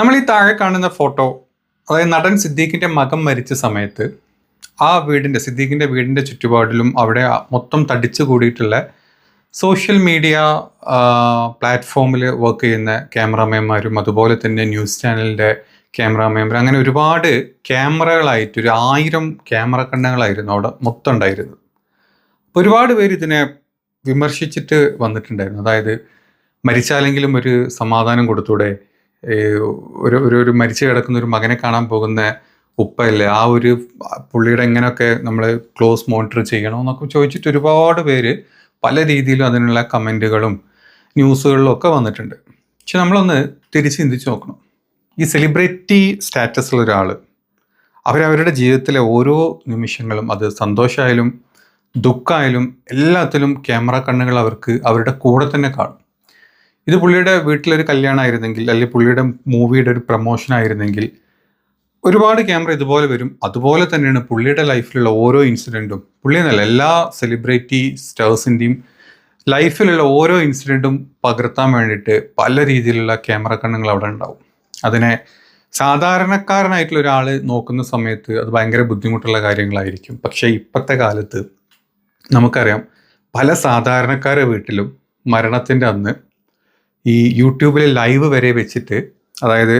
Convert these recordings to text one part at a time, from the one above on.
നമ്മൾ ഈ താഴെ കാണുന്ന ഫോട്ടോ അതായത് നടൻ സിദ്ദീഖിന്റെ മകൻ മരിച്ച സമയത്ത് ആ വീടിന്റെ സിദ്ദീഖിന്റെ വീടിന്റെ ചുറ്റുപാടിലും അവിടെ മൊത്തം തടിച്ചു കൂടിയിട്ടുള്ള സോഷ്യൽ മീഡിയ പ്ലാറ്റ്ഫോമിൽ വർക്ക് ചെയ്യുന്ന ക്യാമറാമാൻമാരും അതുപോലെ തന്നെ ന്യൂസ് ചാനലിന്റെ ക്യാമറാമാൻമാർ അങ്ങനെ ഒരുപാട് ക്യാമറകളായിട്ട് ഒരു ആയിരം ക്യാമറ കണ്ണുകളായിരുന്നു അവിടെ മൊത്തം ഉണ്ടായിരുന്നത്. അപ്പോൾ ഒരുപാട് പേര് ഇതിനെ വിമർശിച്ചിട്ട് വന്നിട്ടുണ്ടായിരുന്നു. അതായത് മരിച്ചാലെങ്കിലും ഒരു സമാധാനം കൊടുത്തൂടെ? ഒരു ഒരു ഒരു മരിച്ചു കിടക്കുന്ന ഒരു മകനെ കാണാൻ പോകുന്ന ഉപ്പയല്ലേ? ആ ഒരു പുള്ളിയുടെ എങ്ങനെയൊക്കെ നമ്മൾ ക്ലോസ് മോണിറ്റർ ചെയ്യണമെന്നൊക്കെ ചോദിച്ചിട്ട് ഒരുപാട് പേര് പല രീതിയിലും അതിനുള്ള കമന്റുകളും ന്യൂസുകളിലും ഒക്കെ വന്നിട്ടുണ്ട്. പക്ഷെ നമ്മളൊന്ന് തിരിച്ച് ചിന്തിച്ച് നോക്കണം. ഈ സെലിബ്രിറ്റി സ്റ്റാറ്റസുള്ള ഒരാൾ അവരവരുടെ ജീവിതത്തിലെ ഓരോ നിമിഷങ്ങളും അത് സന്തോഷമായാലും ദുഃഖമായാലും എല്ലാത്തിലും ക്യാമറ കണ്ണുകൾ അവർക്ക് അവരുടെ കൂടെ തന്നെ കാണും. ഇത് പുള്ളിയുടെ വീട്ടിലൊരു കല്യാണമായിരുന്നെങ്കിൽ അല്ലെങ്കിൽ പുള്ളിയുടെ മൂവിയുടെ ഒരു പ്രൊമോഷൻ ആയിരുന്നെങ്കിൽ ഒരുപാട് ക്യാമറ ഇതുപോലെ വരും. അതുപോലെ തന്നെയാണ് പുള്ളിയുടെ ലൈഫിലുള്ള ഓരോ ഇൻസിഡന്റും പുള്ളി എന്നല്ല എല്ലാ സെലിബ്രിറ്റി സ്റ്റാർസിന്റെയും ലൈഫിലുള്ള ഓരോ ഇൻസിഡന്റും പകർത്താൻ വേണ്ടിയിട്ട് പല രീതിയിലുള്ള ക്യാമറ കണ്ണുകൾ അവിടെ ഉണ്ടാവും. അതിനെ സാധാരണക്കാരനായിട്ടുള്ള ഒരാൾ നോക്കുന്ന സമയത്ത് അത് ഭയങ്കര ബുദ്ധിമുട്ടുള്ള കാര്യങ്ങളായിരിക്കും. പക്ഷേ ഇപ്പോഴത്തെ കാലത്ത് നമുക്കറിയാം പല സാധാരണക്കാരുടെ വീട്ടിലും മരണത്തിന്റെ അന്ന് ഈ യൂട്യൂബിൽ ലൈവ് വരെ വെച്ചിട്ട് അതായത്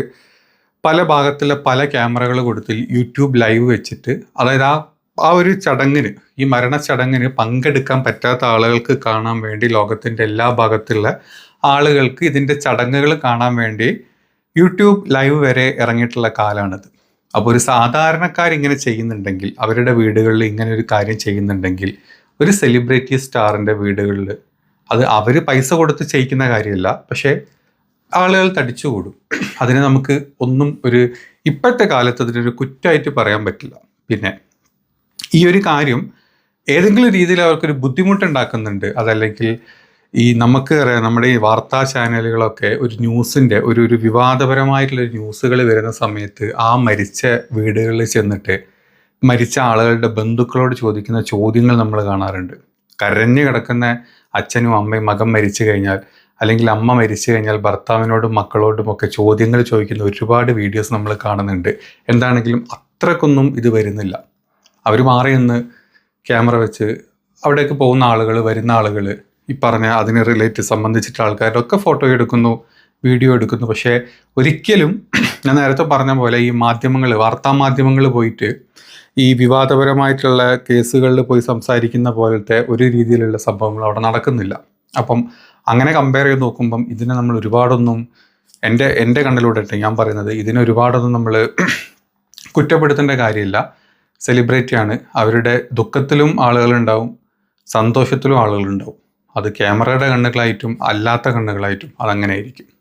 പല ഭാഗത്തുള്ള പല ക്യാമറകൾ കൊടുത്ത് യൂട്യൂബ് ലൈവ് വെച്ചിട്ട് അതായത് ആ ആ ഒരു ചടങ്ങിന് ഈ മരണ ചടങ്ങിന് പങ്കെടുക്കാൻ പറ്റാത്ത ആളുകൾക്ക് കാണാൻ വേണ്ടി ലോകത്തിന്റെ എല്ലാ ഭാഗത്തുള്ള ആളുകൾക്ക് ഇതിന്റെ ചടങ്ങുകൾ കാണാൻ വേണ്ടി യൂട്യൂബ് ലൈവ് വരെ ഇറങ്ങിയിട്ടുള്ള കാലമാണിത് അപ്പോൾ ഒരു സാധാരണക്കാർ ഇങ്ങനെ ചെയ്യുന്നുണ്ടെങ്കിൽ അവരുടെ വീടുകളിൽ ഇങ്ങനെ ഒരു കാര്യം ചെയ്യുന്നുണ്ടെങ്കിൽ ഒരു സെലിബ്രിറ്റി സ്റ്റാറിന്റെ വീടുകളിൽ അത് അവർ പൈസ കൊടുത്ത് ചെയ്യിക്കുന്ന കാര്യമല്ല. പക്ഷേ ആളുകൾ തടിച്ചുകൂടും. അതിനെ നമുക്ക് ഒന്നും ഒരു ഇപ്പോഴത്തെ കാലത്ത് അതിനൊരു കുറ്റമായിട്ട് പറയാൻ പറ്റില്ല. പിന്നെ ഈ ഒരു കാര്യം ഏതെങ്കിലും രീതിയിൽ അവർക്കൊരു ബുദ്ധിമുട്ടുണ്ടാക്കുന്നുണ്ട്. അതല്ലെങ്കിൽ ഈ നമുക്ക് അറിയാം നമ്മുടെ ഈ വാർത്താ ചാനലുകളൊക്കെ ഒരു ന്യൂസിന്റെ ഒരു ഒരു വിവാദപരമായിട്ടുള്ള ന്യൂസുകൾ വരുന്ന സമയത്ത് ആ മരിച്ച വീടുകളിൽ ചെന്നിട്ട് മരിച്ച ആളുകളുടെ ബന്ധുക്കളോട് ചോദിക്കുന്ന ചോദ്യങ്ങൾ നമ്മൾ കാണാറുണ്ട്. കരഞ്ഞു കിടക്കുന്ന അച്ഛനും അമ്മയും മകൻ മരിച്ചു കഴിഞ്ഞാൽ അല്ലെങ്കിൽ അമ്മ മരിച്ചു കഴിഞ്ഞാൽ ഭർത്താവിനോടും മക്കളോടും ഒക്കെ ചോദ്യങ്ങൾ ചോദിക്കുന്ന ഒരുപാട് വീഡിയോസ് നമ്മൾ കാണുന്നുണ്ട്. എന്താണെങ്കിലും അത്രക്കൊന്നും ഇത് വരുന്നില്ല. അവർ മാറി നിന്ന് ക്യാമറ വെച്ച് അവിടേക്ക് പോകുന്ന ആളുകൾ വരുന്ന ആളുകൾ ഈ പറഞ്ഞ അതിനെ റിലേറ്റ് സംബന്ധിച്ചിട്ട ആൾക്കാരുടെ ഒക്കെ ഫോട്ടോ എടുക്കുന്നു വീഡിയോ എടുക്കുന്നു. പക്ഷേ ഒരിക്കലും ഞാൻ നേരത്തെ പറഞ്ഞ പോലെ ഈ മാധ്യമങ്ങൾ വാർത്താ മാധ്യമങ്ങൾ പോയിട്ട് ഈ വിവാദപരമായിട്ടുള്ള കേസുകളിൽ പോയി സംസാരിക്കുന്ന പോലത്തെ ഒരു രീതിയിലുള്ള സംഭവങ്ങൾ അവിടെ നടക്കുന്നില്ല. അപ്പം അങ്ങനെ കമ്പയർ ചെയ്ത് നോക്കുമ്പം ഇതിനെ നമ്മൾ ഒരുപാടൊന്നും എന്റെ എന്റെ കണ്ണിലൂടെ ഞാൻ പറയുന്നത്. ഇതിനെ ഒരുപാടൊന്നും നമ്മൾ കുറ്റപ്പെടുത്തേണ്ട കാര്യമില്ല. സെലിബ്രിറ്റിയാണ് അവരുടെ ദുഃഖത്തിലും ആളുകളുണ്ടാവും സന്തോഷത്തിലും ആളുകളുണ്ടാവും അത് ക്യാമറയുടെ കണ്ണുകളായിട്ടും അല്ലാത്ത കണ്ണുകളായിട്ടും അതങ്ങനെ ആയിരിക്കും.